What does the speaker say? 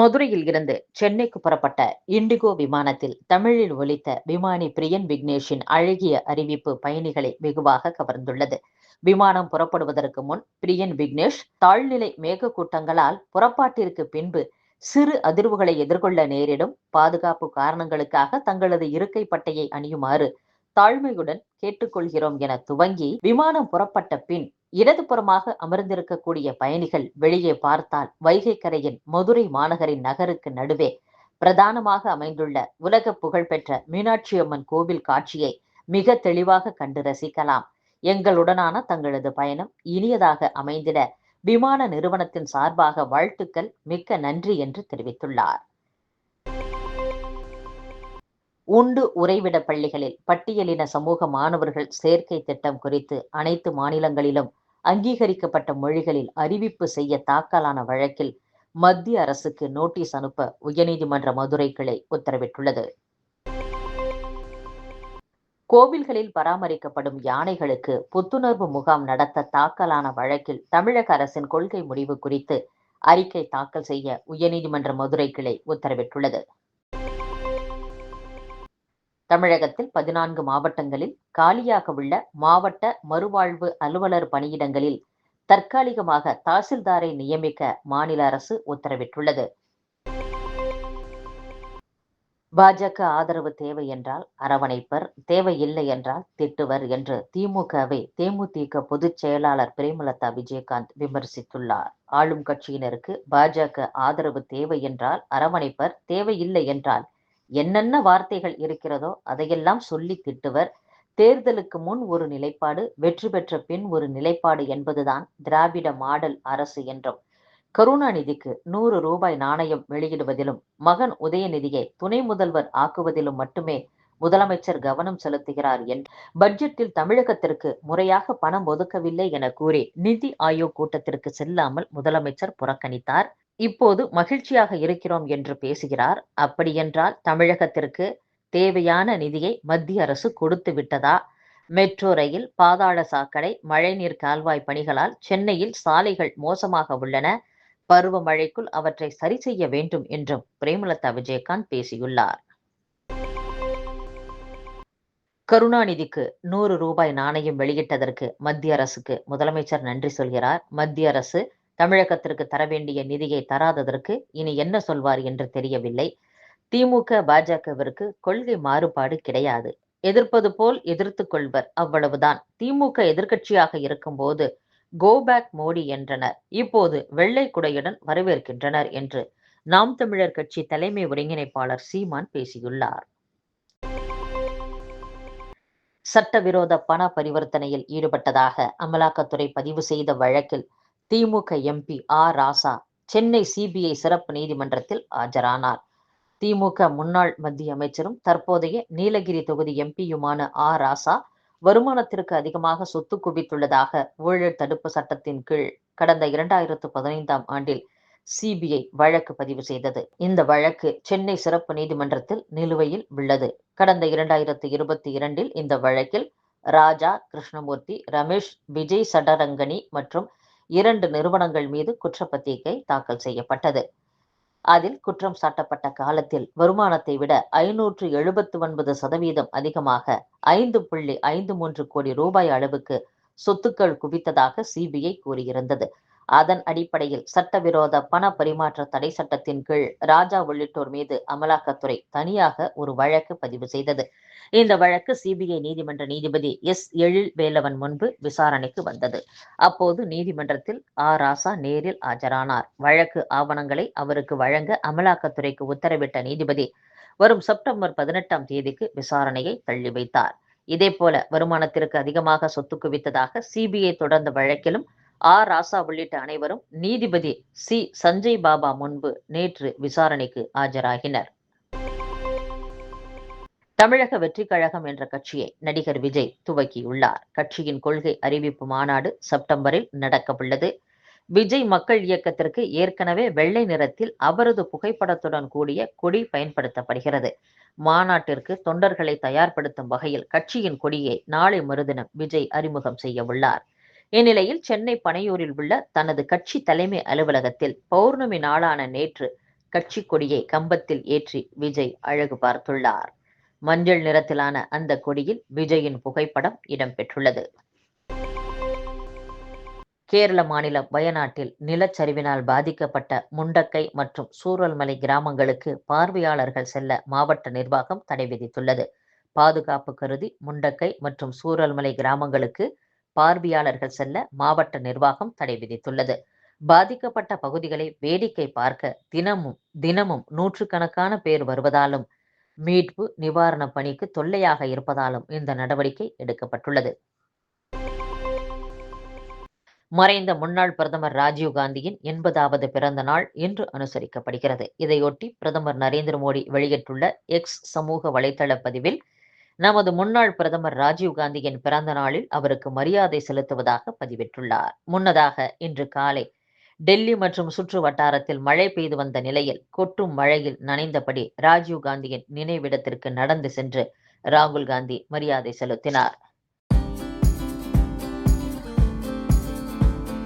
மதுரையில் இருந்து சென்னைக்கு புறப்பட்ட இண்டிகோ விமானத்தில் தமிழில் ஒலித்த விமானி பிரியன் விக்னேஷின் அழகிய அறிவிப்பு பயணிகளை வெகுவாக கவர்ந்துள்ளது. விமானம் புறப்படுவதற்கு முன் பிரியன் விக்னேஷ் தாழ்நிலை மேகக்கூட்டங்களால் புறப்பாட்டிற்கு பின்பு சிறு அதிர்வுகளை எதிர்கொள்ள நேரிடும். பாதுகாப்பு காரணங்களுக்காக தங்களது இருக்கை பட்டையை அணியுமாறு தாழ்மையுடன் கேட்டுக்கொள்கிறோம் என துவங்கி விமானம் புறப்பட்ட பின் இடதுபுறமாக அமர்ந்திருக்கக்கூடிய பயணிகள் வெளியே பார்த்தால் வைகை கரையின் மதுரை மாநகரின் நகருக்கு நடுவே பிரதானமாக அமைந்துள்ள உலக புகழ்பெற்ற மீனாட்சி அம்மன் கோவில் காட்சியை மிக தெளிவாக கண்டு ரசிக்கலாம். எங்களுடனான தங்களது பயணம் இனியதாக அமைந்திட விமான நிறுவனத்தின் சார்பாக வாழ்த்துக்கள் மிக்க நன்றி என்று தெரிவித்துள்ளார். உண்டு உறைவிட பள்ளிகளில் பட்டியலின சமூக மாணவர்கள் சேர்க்கை திட்டம் குறித்து அனைத்து மாநிலங்களிலும் அங்கீகரிக்கப்பட்ட மொழிகளில் அறிவிப்பு செய்ய தாக்கலான வழக்கில் மத்திய அரசுக்கு நோட்டீஸ் அனுப்ப உயர்நீதிமன்ற மதுரை கிளை உத்தரவிட்டுள்ளது. கோவில்களில் பராமரிக்கப்படும் யானைகளுக்கு புத்துணர்வு முகாம் நடத்த தாக்கலான வழக்கில் தமிழக அரசின் கொள்கை முடிவு குறித்து அறிக்கை தாக்கல் செய்ய உயர்நீதிமன்ற மதுரை கிளை உத்தரவிட்டுள்ளது. தமிழகத்தில் பதினான்கு மாவட்டங்களில் காலியாக உள்ள மாவட்ட மறுவாழ்வு அலுவலர் பணியிடங்களில் தற்காலிகமாக தாசில்தாரை நியமிக்க மாநில அரசு உத்தரவிட்டுள்ளது. பாஜக ஆதரவு தேவை என்றால் அரவணைப்பர் தேவையில்லை என்றால் திட்டுவர் என்று திமுகவை தேமுதிக பொதுச் செயலாளர் பிரேமலதா விஜயகாந்த் விமர்சித்துள்ளார். ஆளும் கட்சியினருக்கு பாஜக ஆதரவு தேவை என்றால் அரவணைப்பர் தேவையில்லை என்றால் என்னென்ன வார்த்தைகள் இருக்கிறதோ அதையெல்லாம் சொல்லி திட்டுவர். தேர்தலுக்கு முன் ஒரு நிலைப்பாடு வெற்றி பெற்ற பின் ஒரு நிலைப்பாடு என்பதுதான் திராவிட மாடல் அரசு என்றும். கருணாநிதிக்கு நூறு ரூபாய் நாணயம் வெளியிடுவதிலும் மகன் உதயநிதியை துணை முதல்வர் ஆக்குவதிலும் மட்டுமே முதலமைச்சர் கவனம் செலுத்துகிறார் என். பட்ஜெட்டில் தமிழகத்திற்கு முறையாக பணம் ஒதுக்கவில்லை என கூறி நிதி ஆயோக் கூட்டத்திற்கு செல்லாமல் முதலமைச்சர் புறக்கணித்தார். இப்போது மகிழ்ச்சியாக இருக்கிறோம் என்று பேசுகிறார். அப்படியென்றால் தமிழகத்திற்கு தேவையான நிதியை மத்திய அரசு கொடுத்து விட்டதா? மெட்ரோ ரயில் பாதாள சாக்கடை மழைநீர் கால்வாய் பணிகளால் சென்னையில் சாலைகள் மோசமாக உள்ளன. பருவமழைக்குள் அவற்றை சரி செய்ய வேண்டும் என்றும் பிரேமலதா விஜயகாந்த் பேசியுள்ளார். கருணாநிதிக்கு நூறு ரூபாய் நாணயம் வெளியிட்டதற்கு மத்திய அரசுக்கு முதலமைச்சர் நன்றி சொல்கிறார். மத்திய அரசு தமிழகத்திற்கு தர வேண்டிய நிதியை தராததற்கு இனி என்ன சொல்வார் என்று தெரியவில்லை. திமுக பாஜகவிற்கு கொள்கை மாறுபாடு கிடையாது. எதிர்ப்பது போல் எதிர்த்து கொள்வர் அவ்வளவுதான். திமுக எதிர்கட்சியாக இருக்கும்போது கோபேக் மோடி என்றனர். இப்போது வெள்ளை குடையுடன் வரவேற்கின்றனர் என்று நாம் தமிழர் கட்சி தலைமை ஒருங்கிணைப்பாளர் சீமான் பேசியுள்ளார். சட்டவிரோத பண பரிவர்த்தனையில் ஈடுபட்டதாக அமலாக்கத்துறை பதிவு செய்த வழக்கில் DMK MP R Raja Chennai CBI சிறப்பு நீதிமன்றத்தில் ஆஜரானார். திமுக முன்னாள் மத்திய அமைச்சரும் தற்போதைய நீலகிரி தொகுதி எம்பியுமான ஆர் ராசா வருமானத்திற்கு அதிகமாக சொத்து குவித்துள்ளதாக ஊழல் தடுப்பு சட்டத்தின் கீழ் கடந்த இரண்டாயிரத்து பதினைந்தாம் ஆண்டில் சிபிஐ வழக்கு பதிவு செய்தது. இந்த வழக்கு சென்னை சிறப்பு நீதிமன்றத்தில் நிலுவையில் உள்ளது. கடந்த இரண்டாயிரத்து இருபத்தி இரண்டில் இந்த வழக்கில் ராஜா கிருஷ்ணமூர்த்தி ரமேஷ் விஜய் சடரங்கனி மற்றும் இரண்டு நிறுவனங்கள் மீது குற்றப்பத்திரிகை தாக்கல் செய்யப்பட்டது. அதில் குற்றம் சாட்டப்பட்ட காலத்தில் வருமானத்தை விட ஐநூற்று எழுபத்து ஒன்பது சதவீதம் அதிகமாக ஐந்து புள்ளி ஐந்து மூன்று கோடி ரூபாய் அளவுக்கு சொத்துக்கள் குவித்ததாக சிபிஐ கூறியிருந்தது. அதன் அடிப்படையில் சட்டவிரோத பண பரிமாற்ற தடை சட்டத்தின் கீழ் ராஜா உள்ளிட்டோர் மீது அமலாக்கத்துறை தனியாக ஒரு வழக்கு பதிவு செய்தது. இந்த வழக்கு சிபிஐ நீதிமன்ற நீதிபதி எஸ். எழில் வேலவன் முன்பு விசாரணைக்கு வந்தது. அப்போது நீதிமன்றத்தில் ஆ. ராசா நேரில் ஆஜரானார். வழக்கு ஆவணங்களை அவருக்கு வழங்க அமலாக்கத்துறைக்கு உத்தரவிட்ட நீதிபதி வரும் செப்டம்பர் பதினெட்டாம் தேதிக்கு விசாரணையை தள்ளி வைத்தார். இதே போல வருமானத்திற்கு அதிகமாக சொத்து குவித்ததாக சிபிஐ தொடர்ந்த வழக்கிலும் ஆர் ராசா உள்ளிட்ட அனைவரும் நீதிபதி சி. சஞ்சய் பாபா முன்பு நேற்று விசாரணைக்கு ஆஜராகினர். தமிழக வெற்றி கழகம் என்ற கட்சியை நடிகர் விஜய் துவக்கியுள்ளார். கட்சியின் கொள்கை அறிவிப்பு மாநாடு செப்டம்பரில் நடக்கவுள்ளது. விஜய் மக்கள் இயக்கத்திற்கு ஏற்கனவே வெள்ளை நிறத்தில் அவரது புகைப்படத்துடன் கூடிய கொடி பயன்படுத்தப்படுகிறது. மாநாட்டிற்கு தொண்டர்களை தயார்படுத்தும் வகையில் கட்சியின் கொடியை நாளை மறுதினம் விஜய் அறிமுகம் செய்ய உள்ளார் இந்நிலையில் சென்னை பனையூரில் உள்ள தனது கட்சி தலைமை அலுவலகத்தில் பௌர்ணமி நாளான நேற்று கட்சி கொடியை கம்பத்தில் ஏற்றி விஜய் அழகு பார்த்துள்ளார். மஞ்சள் நிறத்திலான அந்த கொடியில் விஜயின் புகைப்படம் இடம்பெற்றுள்ளது. கேரள மாநிலம் வயநாட்டில் நிலச்சரிவினால் பாதிக்கப்பட்ட முண்டக்கை மற்றும் சூரல்மலை கிராமங்களுக்கு பார்வையாளர்கள் செல்ல மாவட்ட நிர்வாகம் தடை விதித்துள்ளது. பாதுகாப்பு கருதி முண்டக்கை மற்றும் சூரல்மலை கிராமங்களுக்கு பார்வையாளர்கள் செல்ல மாவட்ட நிர்வாகம் தடை விதித்துள்ளது. பாதிக்கப்பட்ட பகுதிகளை வேடிக்கை பார்க்க தினமும் தினமும் நூற்றுக்கணக்கான பேர் வருவதாலும் மீட்பு நிவாரண பணிக்கு தொல்லையாக இருப்பதாலும் இந்த நடவடிக்கை எடுக்கப்பட்டுள்ளது. மறைந்த முன்னாள் பிரதமர் ராஜீவ் காந்தியின் எண்பதாவது பிறந்த நாள் இன்று அனுசரிக்கப்படுகிறது. இதையொட்டி பிரதமர் நரேந்திர மோடி வெளியிட்டுள்ள எக்ஸ் சமூக வலைதள பதிவில் நமது முன்னாள் பிரதமர் ராஜீவ் காந்தியின் பிறந்த நாளில் அவருக்கு மரியாதை செலுத்துவதாக பதிவிட்டுள்ளார். முன்னதாக இன்று காலை டெல்லி மற்றும் சுற்று வட்டாரத்தில் மழை பெய்து வந்த நிலையில் கொட்டும் மழையில் நனைந்தபடி ராஜீவ் காந்தியின் நினைவிடத்திற்கு நடந்து சென்று ராகுல் காந்தி மரியாதை செலுத்தினார்.